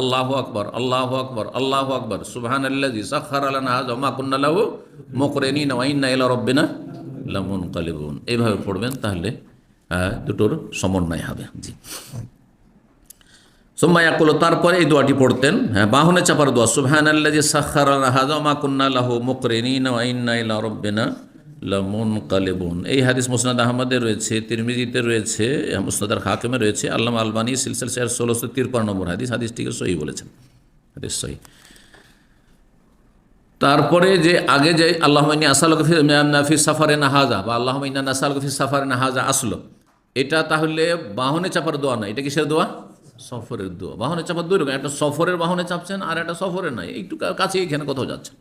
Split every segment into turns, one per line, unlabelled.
আল্লাহ আকবর আল্লাহ আকবর আল্লাহ আকবর। সুবহান আল্লাজি মা কুন্নাল্লাহু মকরেনি নওয়াইন্না ইলা রব্বিনা লামুন কালিবুন এইভাবে পড়বেন তাহলে দুটোর সমন্বয় হবে। জি। সোম্মায়াকুল তারপরে এই দোয়াটি পড়তেন। হ্যাঁ বাহনে চাপার দোয়া সুবহান আল্লাহ যে সাক্ষার হাজমা কুন্না লাহ মুকরিন আইন্না ইলা রব্বিনা লামুন কালেবুন এই হাদিস মুসনাদ আহমদে রয়েছে, তিরমিজিতে রয়েছে, মুসনাদার হাকিমে রয়েছে আল্লাহ আলবানী সিলসিল শেয়ার ষোলোশো তিরপান্ন নম্বর হাদিস, হাদিসটিকে সহি বলেছেন। হাদিস সহি। তারপরে যে আগে যে আল্লাহ আসাল ফি সাফারে নাহাজা বা আল্লাহ আসাল ফি সাফারে নাহাজা আসলো, এটা তাহলে বাহনে চাপার দোয়া না, এটা কিসের দোয়া? সফরের দোয়া। বাহনে চাপার দুই এরকম, একটা সফরের বাহনে চাপছেন আর একটা সফরের নাই, একটু কাছে এখানে কোথাও যাচ্ছেন।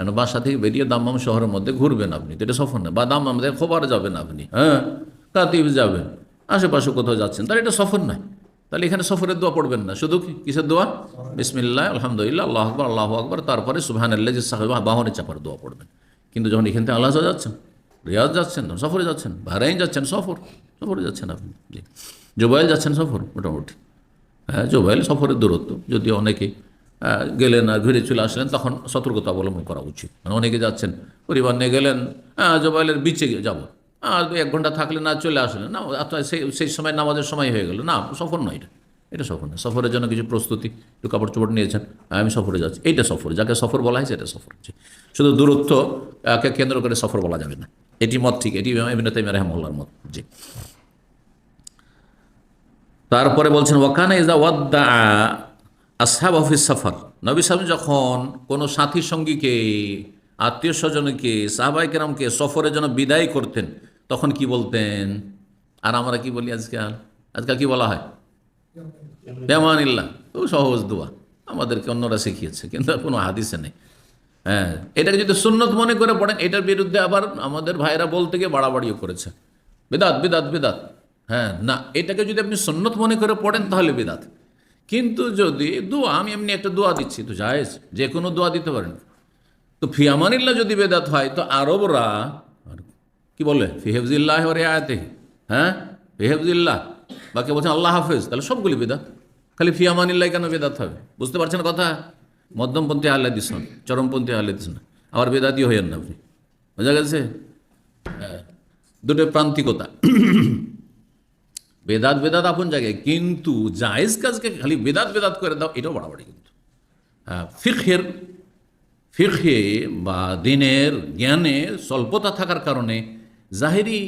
কেন বাসা থেকে বেরিয়ে দাম্মাম শহরের মধ্যে ঘুরবেন আপনি? তো এটা সফর না। বা দাম্মাম থেকে খোবার যাবেন আপনি হ্যাঁ? কাতিব যাবেন, আশেপাশে কোথাও যাচ্ছেন, তাহলে এটা সফর নাই তাহলে এখানে সফরের দোয়া পড়বেন না। শুধু কি? কিসের দোয়া? বিসমিল্লাহ, আলহামদুলিল্লাহ, আল্লাহ আকবর আল্লাহ আকবর, তারপরে সুবহান আল্লাহ যে সাহেব বাহনে চাপার দোয়া পড়বেন। কিন্তু যখন এখান থেকে আল্লাহ যাচ্ছেন, রিয়াজ যাচ্ছেন, সফরে যাচ্ছেন, বাহরাইন যাচ্ছেন, সফর, সফরে যাচ্ছেন আপনি। জি। জুবাইল যাচ্ছেন সফর, মোটামুটি। হ্যাঁ জোবাইল সফরের দূরত্ব যদি অনেকে গেলেন আর ঘুরে চলে আসলেন তখন সতর্কতা অবলম্বন করা উচিত। মানে অনেকে যাচ্ছেন পরিবার নিয়ে গেলেন হ্যাঁ জোবাইলের বিচে যাব। আর এক ঘণ্টা থাকলে না চলে আসলেন না সেই সেই সময় নামাজের সময় হয়ে গেল। না সফর নয় এটা। এটা সফর নয়। সফরের জন্য কিছু প্রস্তুতি একটু কাপড় চোপড় নিয়েছেন আমি সফরে যাচ্ছি। এইটা সফর যাকে সফর বলা হয়েছে এটা সফর। হচ্ছে শুধু দূরত্ব আহ, কে কেন্দ্র করে সফর বলা যাবে না। এটি মত ঠিক এটি এমনি তাইম রহমল্লার মত। জি। তারপরে বলছেন ওয়াকানা ইজা ওয়াদ্দা আসহাব অফিস সফর। নবী সাহেব যখন কোনো সাথী সঙ্গীকে, আত্মীয় স্বজনকে সাহাবাই কেরামকে সফরের জন্য বিদায় করতেন, তখন কি বলতেন? আর আমরা কি বলি আজকাল? আজকাল কি বলা হয়? বেমানিল্লাহ ও সহজ দোয়া। আমাদেরকে অন্যরা শিখিয়েছে, কিন্তু কোনো হাদিসে নেই। হ্যাঁ এটাকে যদি সুন্নত মনে করে পড়েন, এটার বিরুদ্ধে আবার আমাদের ভাইরা বলতে গিয়ে বাড়াবাড়িও করেছে। বেদাত বেদাত বেদাত। হ্যাঁ না, এটাকে যদি আপনি সুন্নত মনে করে পড়েন, তাহলে বেদাত। কিন্তু যদি দোয়া, আমি এমনি একটা দোয়া দিচ্ছি, তো জায়েজ, যে কোনো দোয়া দিতে পারেন। তো ফিয়ামানিল্লা যদি বেদাত হয়, তো আরবরা কি বলে? ফিহেফজিল্লাহ ওরে আয়াতে হ্যাঁ? ফিহেফজিল্লাহ বাকি বলছেন আল্লাহ হাফেজ, তাহলে সবগুলি বেদাত। খালি ফিয়ামানিল্লাহ কেন বেদাত হবে? বুঝতে পারছেন কথা? মধ্যমপন্থী আল্লাহ দিস না চরমপন্থী আল্লাহ দিস না আবার বেদাতি হইয়েন না আপনি। বোঝা গেছে? হ্যাঁ। দুটো প্রান্তিকতা। বেদাত বেদাত আপন জায়গায়, কিন্তু জায়েজ কাজকে খালি বেদাত বেদাত করে দাও, এটাও বাড়াবাড়ি কিন্তু। হ্যাঁ ফিখের, ফিখে বা দিনের জ্ঞানে স্বল্পতা থাকার কারণে জাহেরি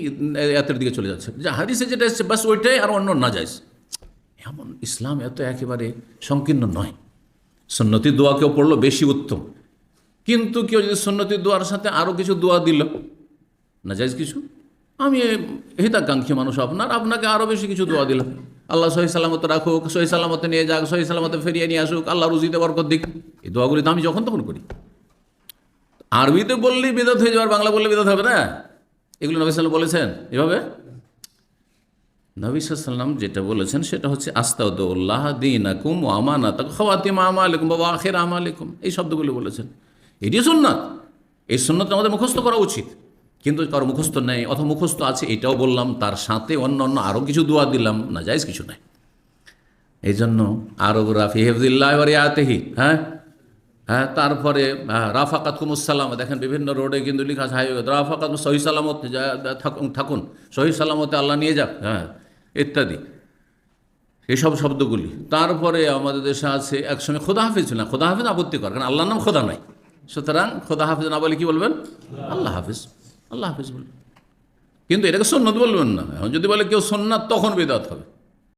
এতের দিকে চলে যাচ্ছে। হাদিসে যেটা এসছে, বাস ওইটাই আর অন্য না যায় এমন ইসলাম এত একেবারে সংকীর্ণ নয়। সন্নতি দোয়া কেউ পড়ল, বেশি উত্তম। কিন্তু কেউ যদি সন্নতি দোয়ার সাথে আরও কিছু দোয়া দিল, না যাইজ কিছু? আমি হিতাকাঙ্ক্ষী মানুষ আপনার, আপনাকে আরও বেশি কিছু দোয়া দিলাম। আল্লাহ সহি সালামত রাখুক, সহি সালামতে নিয়ে যাক, সহি সালামতে ফিরিয়ে নিয়ে আসুক, আল্লাহ রুজিতে বরকত দিক। এই দোয়াগুলি তো আমি যখন তখন করি। আরবিতে বললেই বেদাত হয়ে যাওয়ার, বাংলা বললে বেদাত হবে না? এগুলো নবী সাল্লাম বলেছেন। এভাবে? নবী সাল্লাম যেটা বলেছেন, সেটা হচ্ছে আস্তাউদ্দৌল্লাহ দিন আকুম ও আমানাত খাওয়াতিম আমা আলিকুম বাবা আখের আমা আলিকুম এই শব্দগুলো বলেছেন। এটি সুন্নাত। এই সুন্নত আমাদের মুখস্থ করা উচিত। কিন্তু কারও মুখস্থ নেই অথবা মুখস্থ আছে এটাও বললাম তার সাথে অন্য অন্য আরও কিছু দোয়া দিলাম না যাইজ কিছু নাই। এই জন্য আরব রাফি হেফজুল্লাহ আতেহি হ্যাঁ? হ্যাঁ তারপরে রাফাকাত কুমুসাল্লাম দেখেন বিভিন্ন রোডে কিন্তু লিখা আছে হাইওয়ে রাফাকাত সহি সালামত থাকুন থাকুন সহি সালামতে আল্লাহ নিয়ে যাক হ্যাঁ ইত্যাদি। এসব শব্দগুলি। তারপরে আমাদের দেশে আছে একসঙ্গে খোদা হাফিজ ছিল না খোদা হাফিজ আপত্তি কর কারণ আল্লাহর নাম খোদা নয় সুতরাং খোদা হাফিজ না বলে কি বলবেন? আল্লাহ হাফিজ। আল্লাহ হাফিজ বলবেন কিন্তু এটাকে সন্ন্যত বলবেন না। এখন যদি বলে কেউ সন্ন্যাত তখন বেদাত হবে।